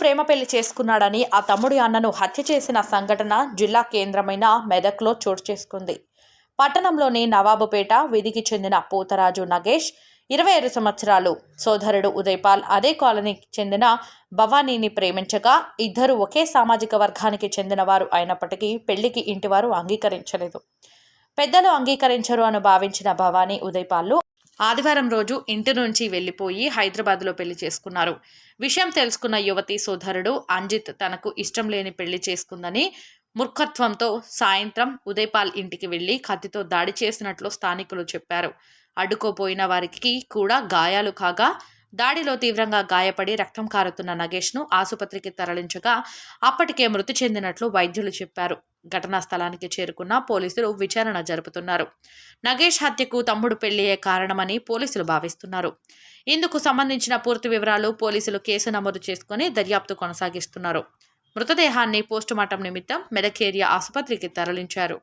ప్రేమ పెళ్ళి చేసుకున్నాడని ఆ తమ్ముడి అన్నను హత్య చేసిన సంఘటన జిల్లా కేంద్రమైన మెదక్లో చోటు చేసుకుంది. పట్టణంలోని నవాబుపేట వీధికి చెందిన పోతరాజు నగేష్ ఇరవై ఆరు సంవత్సరాలు సోదరుడు ఉదయపాల్ అదే కాలనీకి చెందిన భవానీని ప్రేమించగా ఇద్దరు ఒకే సామాజిక వర్గానికి చెందినవారు అయినప్పటికీ పెళ్ళికి ఇంటివారు అంగీకరించలేదు. పెద్దలు అంగీకరించరు అని భావించిన భవానీ ఉదయపాల్లు ఆదివారం రోజు ఇంటి నుంచి వెళ్ళిపోయి హైదరాబాద్లో పెళ్ళి చేసుకున్నారు. విషయం తెలుసుకున్న యువతి సోదరుడు అంజిత్ తనకు ఇష్టం లేని పెళ్ళి చేసుకుందని మూర్ఖత్వంతో సాయంత్రం ఉదయపాల్ ఇంటికి వెళ్ళి కత్తితో దాడి చేసినట్లు స్థానికులు చెప్పారు. అడ్డుకోపోయిన వారికి కూడా గాయాలు కాగా దాడిలో తీవ్రంగా గాయపడి రక్తం కారుతున్న నగేష్ను ఆసుపత్రికి తరలించగా అప్పటికే మృతి చెందినట్లు వైద్యులు చెప్పారు. ఘటనా స్థలానికి చేరుకున్న పోలీసులు విచారణ జరుపుతున్నారు. నగేష్ హత్యకు తమ్ముడు పెళ్ళియే కారణమని పోలీసులు భావిస్తున్నారు. ఇందుకు సంబంధించిన పూర్తి వివరాలు పోలీసులు కేసు నమోదు చేసుకుని దర్యాప్తు కొనసాగిస్తున్నారు. మృతదేహాన్ని పోస్టుమార్టం నిమిత్తం మెదక్ ఏరియా ఆసుపత్రికి తరలించారు.